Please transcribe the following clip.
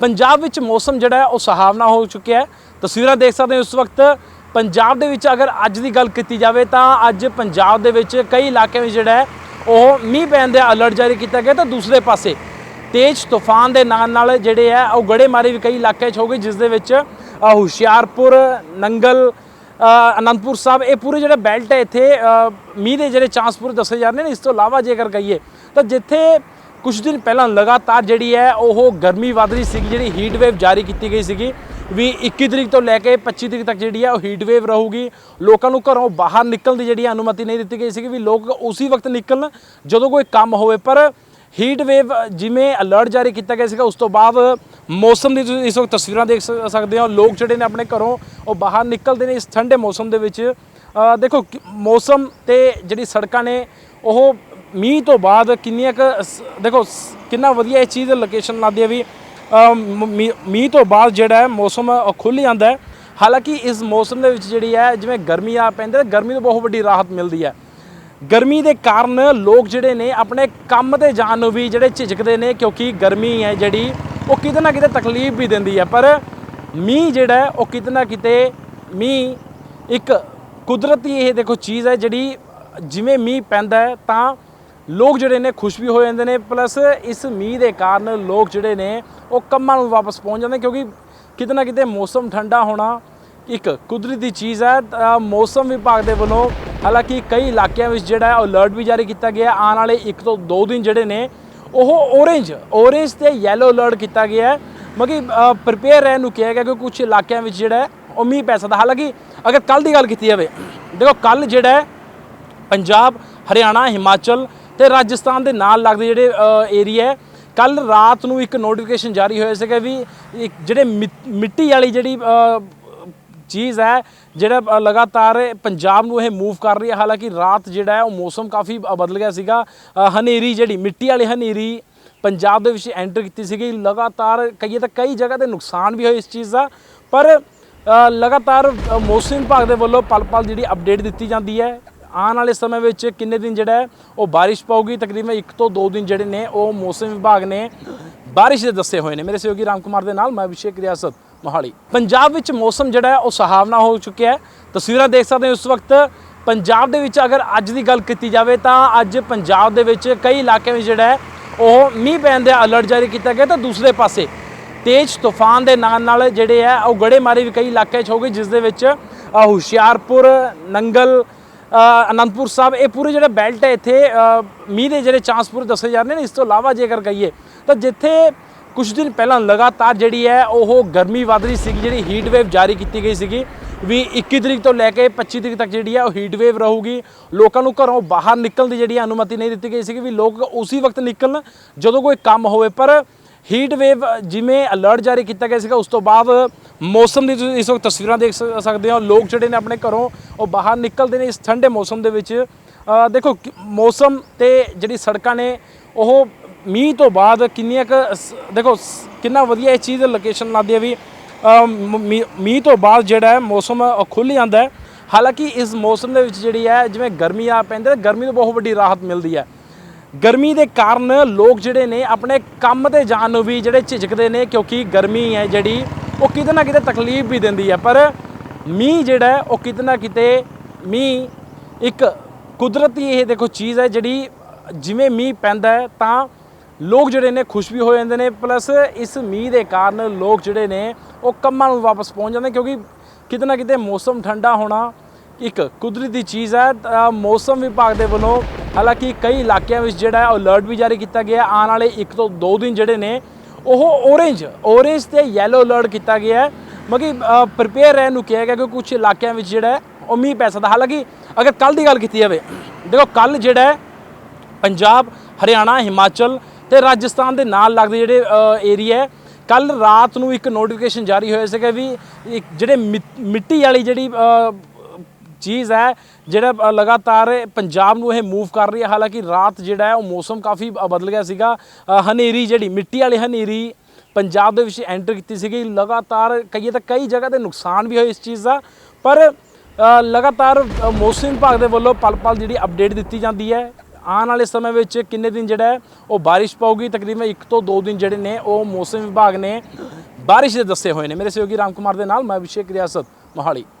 ਪੰਜਾਬ ਵਿੱਚ ਮੌਸਮ ਜਿਹੜਾ ਹੈ, ਉਹ ਸੁਹਾਵਣਾ ਹੋ ਚੁੱਕਿਆ ਹੈ। ਤਸਵੀਰਾਂ ਦੇਖ ਸਕਦੇ ਹੋ ਇਸ ਵਕਤ। ਪੰਜਾਬ ਦੇ ਵਿੱਚ ਅਗਰ ਅੱਜ ਦੀ ਗੱਲ ਕੀਤੀ ਜਾਵੇ ਤਾਂ ਅੱਜ ਪੰਜਾਬ ਦੇ ਵਿੱਚ ਕਈ ਇਲਾਕਿਆਂ ਵਿੱਚ ਜਿਹੜਾ ਹੈ, ਉਹ ਮੀਂਹ ਪੈਣ ਦਾ ਅਲਰਟ ਜਾਰੀ ਕੀਤਾ ਗਿਆ। ਤਾਂ ਦੂਸਰੇ ਪਾਸੇ ਤੇਜ਼ ਤੂਫਾਨ ਦੇ ਨਾਲ ਨਾਲ ਜਿਹੜੇ ਹੈ, ਉਹ ਗੜੇਮਾਰੀ ਵੀ ਕਈ ਇਲਾਕਿਆਂ 'ਚ ਹੋ ਗਈ, ਜਿਸ ਦੇ ਵਿੱਚ ਹੁਸ਼ਿਆਰਪੁਰ, ਨੰਗਲ ਅਨੰਦਪੁਰ ਸਾਹਿਬ, ਇਹ ਪੂਰੇ ਜਿਹੜਾ ਬੈਲਟ ਹੈ ਇੱਥੇ ਮੀਂਹ ਦੇ ਜਿਹੜੇ ਚਾਂਸ ਪੂਰੇ ਦੱਸੇ ਜਾ ਰਹੇ ਨੇ। ਇਸ ਤੋਂ ਇਲਾਵਾ ਜੇਕਰ ਕਹੀਏ ਤਾਂ ਜਿੱਥੇ ਕੁਝ ਦਿਨ ਪਹਿਲਾਂ ਲਗਾਤਾਰ ਜਿਹੜੀ ਹੈ ਉਹ ਗਰਮੀ ਵਧ ਰਹੀ ਸੀਗੀ, ਜਿਹੜੀ ਹੀਟ ਵੇਵ ਜਾਰੀ ਕੀਤੀ ਗਈ ਸੀਗੀ। ਵੀ 21 ਤਰੀਕ ਤੋਂ ਲੈ ਕੇ 25 ਤਰੀਕ ਤੱਕ ਜਿਹੜੀ ਹੈ ਉਹ ਹੀਟ ਵੇਵ ਰਹੂਗੀ। ਲੋਕਾਂ ਨੂੰ ਘਰੋਂ ਬਾਹਰ ਨਿਕਲਣ ਦੀ ਜਿਹੜੀ ਅਨੁਮਤੀ ਨਹੀਂ ਦਿੱਤੀ ਗਈ ਸੀਗੀ। ਵੀ ਲੋਕ ਉਸੇ ਵਕਤ ਨਿਕਲਣ ਜਦੋਂ ਕੋਈ ਕੰਮ ਹੋਵੇ। ਪਰ ਹੀਟ ਵੇਵ ਜਿਵੇਂ ਅਲਰਟ ਜਾਰੀ ਕੀਤਾ ਗਿਆ ਸੀਗਾ, ਉਸ ਤੋਂ ਬਾਅਦ ਮੌਸਮ ਦੀ ਤੁਸੀਂ ਇਸ ਵਕਤ ਤਸਵੀਰਾਂ ਦੇਖ ਸਕਦੇ ਹੋ। ਲੋਕ ਜਿਹੜੇ ਨੇ ਆਪਣੇ ਘਰੋਂ ਉਹ ਬਾਹਰ ਨਿਕਲਦੇ ਨੇ ਇਸ ਠੰਡੇ ਮੌਸਮ ਦੇ ਵਿੱਚ। ਦੇਖੋ, ਕਿ- ਮੌਸਮ ਤੇ ਜਿਹੜੀ ਸੜਕਾਂ ਨੇ, ਉਹ ਮੀਂਹ ਤੋਂ ਬਾਅਦ ਕਿੰਨੀਆਂ ਕੁ ਦੇਖੋ ਕਿੰਨਾ ਵਧੀਆ ਇਹ ਚੀਜ਼ ਲੋਕੇਸ਼ਨ ਲੱਗਦੀ ਹੈ ਵੀ ਮ- ਮੀਂਹ ਮੀਂਹ ਤੋਂ ਬਾਅਦ ਜਿਹੜਾ ਹੈ ਮੌਸਮ ਖੁੱਲ ਜਾਂਦਾ ਹੈ। ਹਾਲਾਂਕਿ ਇਸ ਮੌਸਮ ਦੇ ਵਿੱਚ ਜਿਹੜੀ ਹੈ, ਜਿਵੇਂ ਗਰਮੀ ਆ ਪੈਂਦੇ ਗਰਮੀ ਤੋਂ ਬਹੁਤ ਵੱਡੀ ਰਾਹਤ ਮਿਲਦੀ ਹੈ। ਗਰਮੀ ਦੇ ਕਾਰਨ ਲੋਕ ਜਿਹੜੇ ਨੇ, ਆਪਣੇ ਕੰਮ ਤੇ ਜਾਣ ਨੂੰ ਵੀ ਜਿਹੜੇ ਝਿਜਕਦੇ ਨੇ, ਕਿਉਂਕਿ ਗਰਮੀ ਹੈ ਜਿਹੜੀ, ਉਹ ਕਿਤੇ ਨਾ ਕਿਤੇ ਤਕਲੀਫ ਵੀ ਦਿੰਦੀ ਹੈ। ਪਰ ਮੀਂਹ ਜਿਹੜਾ ਉਹ ਕਿਤੇ ਨਾ ਕਿਤੇ, ਮੀਂਹ ਇੱਕ ਕੁਦਰਤੀ ਇਹ ਦੇਖੋ ਚੀਜ਼ ਹੈ ਜਿਹੜੀ, ਜਿਵੇਂ ਮੀਂਹ ਪੈਂਦਾ ਹੈ, ਤਾਂ ਲੋਕ ਜਿਹੜੇ ਨੇ ਖੁਸ਼ ਵੀ ਹੋ ਜਾਂਦੇ ਨੇ ਪਲੱਸ ਇਸ ਮੀਂਹ ਦੇ ਕਾਰਨ ਲੋਕ ਜਿਹੜੇ ਨੇ ਉਹ ਕੰਮਾਂ ਨੂੰ ਵਾਪਸ ਪਹੁੰਚ ਜਾਂਦੇ ਕਿਉਂਕਿ ਕਿਤੇ ਨਾ ਕਿਤੇ ਮੌਸਮ ਠੰਡਾ ਹੋਣਾ ਇੱਕ ਕੁਦਰਤੀ ਚੀਜ਼ ਹੈ। ਮੌਸਮ ਵਿਭਾਗ ਦੇ ਵੱਲੋਂ ਹਾਲਾਂਕਿ ਕਈ ਇਲਾਕਿਆਂ ਵਿੱਚ ਜਿਹੜਾ ਹੈ ਅਲਰਟ ਵੀ ਜਾਰੀ ਕੀਤਾ ਗਿਆ। ਆਉਣ ਵਾਲੇ 1 ਤੋਂ 2 ਦਿਨ ਜਿਹੜੇ ਨੇ, ਉਹ ਔਰੇਂਜ ਔਰੇਂਜ ਤੇ ਯੈਲੋ ਅਲਰਟ ਕੀਤਾ ਗਿਆ ਹੈ। ਮਗੀ ਪ੍ਰਿਪੇਅਰ ਰਹਿਣ ਨੂੰ ਕਿਹਾ ਗਿਆ ਕਿ ਕੁਝ ਇਲਾਕਿਆਂ ਵਿੱਚ ਜਿਹੜਾ ਉਹ ਮੀਂਹ ਪੈ ਸਕਦਾ। ਹਾਲਾਂਕਿ ਅਗਰ ਕੱਲ ਦੀ ਗੱਲ ਕੀਤੀ ਜਾਵੇ, ਦੇਖੋ ਕੱਲ ਜਿਹੜਾ ਪੰਜਾਬ, ਹਰਿਆਣਾ, ਹਿਮਾਚਲ ਤੇ ਰਾਜਸਥਾਨ ਦੇ ਨਾਲ ਲੱਗਦੇ ਜਿਹੜੇ ਏਰੀਆ ਹੈ ਕੱਲ ਰਾਤ ਨੂੰ ਇੱਕ ਨੋਟੀਫਿਕੇਸ਼ਨ ਜਾਰੀ ਹੋਇਆ ਸੀਗਾ ਵੀ ਇੱਕ ਜਿਹੜੇ ਮਿ- ਮਿੱਟੀ ਵਾਲੀ ਜਿਹੜੀ ਚੀਜ਼ ਹੈ ਜਿਹੜਾ ਲਗਾਤਾਰ ਪੰਜਾਬ ਨੂੰ ਇਹ ਮੂਵ ਕਰ ਰਹੀ ਹੈ ਹਾਲਾਂਕਿ ਰਾਤ ਜਿਹੜਾ ਹੈ ਉਹ ਮੌਸਮ ਕਾਫੀ ਅ, ਬਦਲ ਗਿਆ ਸੀਗਾ। ਹਨੇਰੀ ਜਿਹੜੀ ਮਿੱਟੀ ਵਾਲੀ ਹਨੇਰੀ ਪੰਜਾਬ ਦੇ ਵਿੱਚ ਐਂਟਰ ਕੀਤੀ ਸੀਗੀ। ਲਗਾਤਾਰ ਕਹੀਏ ਤਾਂ ਕਈ ਜਗ੍ਹਾ ਤੇ ਨੁਕਸਾਨ ਵੀ ਹੋਇਆ ਇਸ ਚੀਜ਼ ਦਾ ਪਰ ਲਗਾਤਾਰ ਮੌਸਮ ਵਿਭਾਗ ਦੇ ਵੱਲੋਂ ਪਲ ਪਲ ਜਿਹੜੀ ਅਪਡੇਟ ਦਿੱਤੀ ਜਾਂਦੀ ਹੈ। ਆਉਣ ਵਾਲੇ ਸਮੇਂ ਵਿੱਚ ਕਿੰਨੇ ਦਿਨ ਜਿਹੜਾ ਉਹ ਬਾਰਿਸ਼ ਪਾਊਗੀ? ਤਕਰੀਬਨ 1 ਤੋਂ 2 ਦਿਨ ਜਿਹੜੇ ਨੇ ਉਹ ਮੌਸਮ ਵਿਭਾਗ ਨੇ ਬਾਰਿਸ਼ ਦੇ ਦੱਸੇ ਹੋਏ ਨੇ। ਮੇਰੇ ਸਹਿਯੋਗੀ ਰਾਮ ਕੁਮਾਰ ਦੇ ਨਾਲ ਮੈਂ ਅਭਿਸ਼ੇਕ ਰਿਆਸਤ ਮੋਹਾਲੀ। ਪੰਜਾਬ ਵਿੱਚ ਮੌਸਮ ਜਿਹੜਾ ਉਹ ਸੁਹਾਵਣਾ ਹੋ ਚੁੱਕਿਆ ਹੈ। ਤਸਵੀਰਾਂ ਦੇਖ ਸਕਦੇ ਹੋ ਇਸ ਵਕਤ। ਪੰਜਾਬ ਦੇ ਵਿੱਚ ਅਗਰ ਅੱਜ ਦੀ ਗੱਲ ਕੀਤੀ ਜਾਵੇ ਤਾਂ ਅੱਜ ਪੰਜਾਬ ਦੇ ਵਿੱਚ ਕਈ ਇਲਾਕਿਆਂ ਵਿੱਚ ਜਿਹੜਾ ਉਹ ਮੀਂਹ ਪੈਣ ਦਾ ਅਲਰਟ ਜਾਰੀ ਕੀਤਾ ਗਿਆ। ਤਾਂ ਦੂਸਰੇ ਪਾਸੇ ਤੇਜ਼ ਤੂਫਾਨ ਦੇ ਨਾਲ ਨਾਲ ਜਿਹੜੇ ਹੈ ਉਹ ਗੜੇਮਾਰੀ ਵੀ ਕਈ ਇਲਾਕਿਆਂ 'ਚ ਹੋ ਗਈ, ਜਿਸ ਦੇ ਵਿੱਚ ਹੁਸ਼ਿਆਰਪੁਰ, ਨੰਗਲ ਅਨੰਦਪੁਰ ਸਾਹਿਬ, ਇਹ ਪੂਰੇ ਜਿਹੜਾ ਬੈਲਟ ਹੈ ਇੱਥੇ ਮੀਂਹ ਦੇ ਜਿਹੜੇ ਚਾਂਸ ਪੂਰੇ ਦੱਸੇ ਜਾ ਰਹੇ ਨੇ, ਇਸ ਤੋਂ ਇਲਾਵਾ ਜੇਕਰ ਕਹੀਏ, ਤਾਂ ਜਿੱਥੇ ਕੁਝ ਦਿਨ ਪਹਿਲਾਂ ਲਗਾਤਾਰ ਜਿਹੜੀ ਹੈ, ਉਹ ਗਰਮੀ ਵਧ ਰਹੀ ਸੀਗੀ, ਜਿਹੜੀ ਹੀਟ ਵੇਵ ਜਾਰੀ ਕੀਤੀ ਗਈ ਸੀਗੀ, ਵੀ 21 ਤਰੀਕ ਤੋਂ ਲੈ ਕੇ 25 ਤਰੀਕ ਤੱਕ ਜਿਹੜੀ ਹੈ, ਉਹ ਹੀਟ ਵੇਵ ਰਹੂਗੀ, ਲੋਕਾਂ ਨੂੰ ਘਰੋਂ ਬਾਹਰ ਨਿਕਲਣ ਦੀ ਜਿਹੜੀ ਅਨੁਮਤੀ ਨਹੀਂ ਦਿੱਤੀ ਗਈ ਸੀਗੀ, ਵੀ ਲੋਕ ਉਸੇ ਵਕਤ ਨਿਕਲਣ ਜਦੋਂ ਕੋਈ ਕੰਮ ਹੋਵੇ, ਪਰ ਹੀਟ ਵੇਵ ਜਿਵੇਂ ਅਲਰਟ ਜਾਰੀ ਕੀਤਾ ਗਿਆ ਸੀਗਾ, ਉਸ ਤੋਂ ਬਾਅਦ ਮੌਸਮ ਦੀ ਤੁਸੀਂ ਇਸ ਵਕਤ ਤਸਵੀਰਾਂ ਦੇਖ ਸਕਦੇ ਹੋ, ਲੋਕ ਜਿਹੜੇ ਨੇ ਆਪਣੇ ਘਰੋਂ ਉਹ ਬਾਹਰ ਨਿਕਲਦੇ ਨੇ ਇਸ ਠੰਡੇ ਮੌਸਮ ਦੇ ਵਿੱਚ। ਦੇਖੋ, ਕਿ- ਮੌਸਮ ਤੇ ਜਿਹੜੀ ਸੜਕਾਂ ਨੇ, ਉਹ ਮੀਂਹ ਤੋਂ ਬਾਅਦ ਕਿੰਨੀਆਂ ਕੁ ਸ- ਦੇਖੋ ਕਿੰਨਾ ਵਧੀਆ ਇਹ ਚੀਜ਼ ਲੋਕੇਸ਼ਨ ਲੱਗਦੀ ਹੈ ਵੀ ਮ- ਮੀਂਹ ਮੀਂਹ ਤੋਂ ਬਾਅਦ ਜਿਹੜਾ ਹੈ ਮੌਸਮ ਖੁੱਲ ਜਾਂਦਾ ਹੈ। ਹਾਲਾਂਕਿ ਇਸ ਮੌਸਮ ਦੇ ਵਿੱਚ ਜਿਹੜੀ ਹੈ, ਜਿਵੇਂ ਗਰਮੀ ਆ ਪੈਂਦੇ ਗਰਮੀ ਤੋਂ ਬਹੁਤ ਵੱਡੀ ਰਾਹਤ ਮਿਲਦੀ ਹੈ। ਗਰਮੀ ਦੇ ਕਾਰਨ ਲੋਕ ਜਿਹੜੇ ਨੇ, ਆਪਣੇ ਕੰਮ ਤੇ ਜਾਣ ਨੂੰ ਵੀ ਜਿਹੜੇ ਝਿਜਕਦੇ ਨੇ, ਕਿਉਂਕਿ ਗਰਮੀ ਹੈ ਜਿਹੜੀ, ਉਹ ਕਿਤੇ ਨਾ ਕਿਤੇ ਤਕਲੀਫ ਵੀ ਦਿੰਦੀ ਹੈ। ਪਰ ਮੀਂਹ ਜਿਹੜਾ ਉਹ ਕਿਤੇ ਨਾ ਕਿਤੇ ਮੀਂਹ ਇੱਕ ਕੁਦਰਤੀ ਇਹ ਦੇਖੋ ਚੀਜ਼ ਹੈ ਜਿਹੜੀ ਜਿਵੇਂ ਮੀਂਹ ਪੈਂਦਾ ਹੈ, ਤਾਂ ਲੋਕ ਜਿਹੜੇ ਨੇ ਖੁਸ਼ ਵੀ ਹੋ ਜਾਂਦੇ ਨੇ, ਪਲੱਸ ਇਸ ਮੀਂਹ ਦੇ ਕਾਰਨ ਲੋਕ ਜਿਹੜੇ ਨੇ, ਉਹ ਕੰਮਾਂ ਨੂੰ ਵਾਪਸ ਪਹੁੰਚ ਜਾਂਦੇ ਕਿਉਂਕਿ ਕਿਤੇ ਨਾ ਕਿਤੇ ਮੌਸਮ ਠੰਡਾ ਹੋਣਾ ਇੱਕ ਕੁਦਰਤੀ ਚੀਜ਼ ਹੈ ਮੌਸਮ ਵਿਭਾਗ ਦੇ ਵੱਲੋਂ ਹਾਲਾਂਕਿ ਕਈ ਇਲਾਕਿਆਂ ਵਿੱਚ ਜਿਹੜਾ ਹੈ, ਅਲਰਟ ਵੀ ਜਾਰੀ ਕੀਤਾ ਗਿਆ ਆਉਣ ਵਾਲੇ 1 ਤੋਂ 2 ਦਿਨ ਜਿਹੜੇ ਨੇ, ਉਹ ਔਰੇਂਜ ਔਰੇਂਜ ਤੇ ਯੈਲੋ ਅਲਰਟ ਕੀਤਾ ਗਿਆ ਹੈ। ਮਗੀ ਪ੍ਰਿਪੇਅਰ ਰਹਿਣ ਨੂੰ ਕਿਹਾ ਗਿਆ ਕਿ ਕੁਝ ਇਲਾਕਿਆਂ ਵਿੱਚ ਜਿਹੜਾ ਉਹ ਮੀਂਹ ਪੈ ਸਕਦਾ। ਹਾਲਾਂਕਿ ਅਗਰ ਕੱਲ ਦੀ ਗੱਲ ਕੀਤੀ ਜਾਵੇ, ਦੇਖੋ ਕੱਲ ਜਿਹੜਾ ਪੰਜਾਬ, ਹਰਿਆਣਾ, ਹਿਮਾਚਲ ਤੇ ਰਾਜਸਥਾਨ ਦੇ ਨਾਲ ਲੱਗਦੇ ਜਿਹੜੇ ਏਰੀਆ ਹੈ ਕੱਲ ਰਾਤ ਨੂੰ ਇੱਕ ਨੋਟੀਫਿਕੇਸ਼ਨ ਜਾਰੀ ਹੋਇਆ ਸੀਗਾ ਵੀ ਇੱਕ ਜਿਹੜੇ ਮਿ- ਮਿੱਟੀ ਵਾਲੀ ਜਿਹੜੀ ਚੀਜ਼ ਹੈ, ਜਿਹੜਾ ਲਗਾਤਾਰ ਪੰਜਾਬ ਨੂੰ ਇਹ ਮੂਵ ਕਰ ਰਹੀ ਹੈ। ਹਾਲਾਂਕਿ ਰਾਤ ਜਿਹੜਾ ਹੈ, ਉਹ ਮੌਸਮ ਕਾਫੀ ਬਦਲ ਗਿਆ ਸੀਗਾ। ਹਨੇਰੀ ਜਿਹੜੀ, ਮਿੱਟੀ ਵਾਲੀ ਹਨੇਰੀ ਪੰਜਾਬ ਦੇ ਵਿੱਚ ਐਂਟਰ ਕੀਤੀ ਸੀਗੀ। ਲਗਾਤਾਰ ਕਹੀਏ ਤਾਂ ਕਈ ਜਗ੍ਹਾ ਤੇ ਨੁਕਸਾਨ ਵੀ ਹੋਏ ਇਸ ਚੀਜ਼ ਦਾ, ਪਰ ਲਗਾਤਾਰ ਮੌਸਮ ਵਿਭਾਗ ਦੇ ਵੱਲੋਂ ਪਲ ਪਲ ਜਿਹੜੀ ਅਪਡੇਟ ਦਿੱਤੀ ਜਾਂਦੀ ਹੈ। ਆਉਣ ਵਾਲੇ ਸਮੇਂ ਵਿੱਚ ਕਿੰਨੇ ਦਿਨ ਜਿਹੜਾ ਉਹ ਬਾਰਿਸ਼ ਪਊਗੀ। ਤਕਰੀਬਨ 1 ਤੋਂ 2 ਦਿਨ ਜਿਹੜੇ ਨੇ, ਉਹ ਮੌਸਮ ਵਿਭਾਗ ਨੇ ਬਾਰਿਸ਼ ਦੇ ਦੱਸੇ ਹੋਏ ਨੇ। ਮੇਰੇ ਸਹਿਯੋਗੀ ਰਾਮ ਕੁਮਾਰ ਦੇ ਨਾਲ ਮੈਂ ਅਭਿਸ਼ੇਕ ਰਿਆਸਤ ਮੋਹਾਲੀ।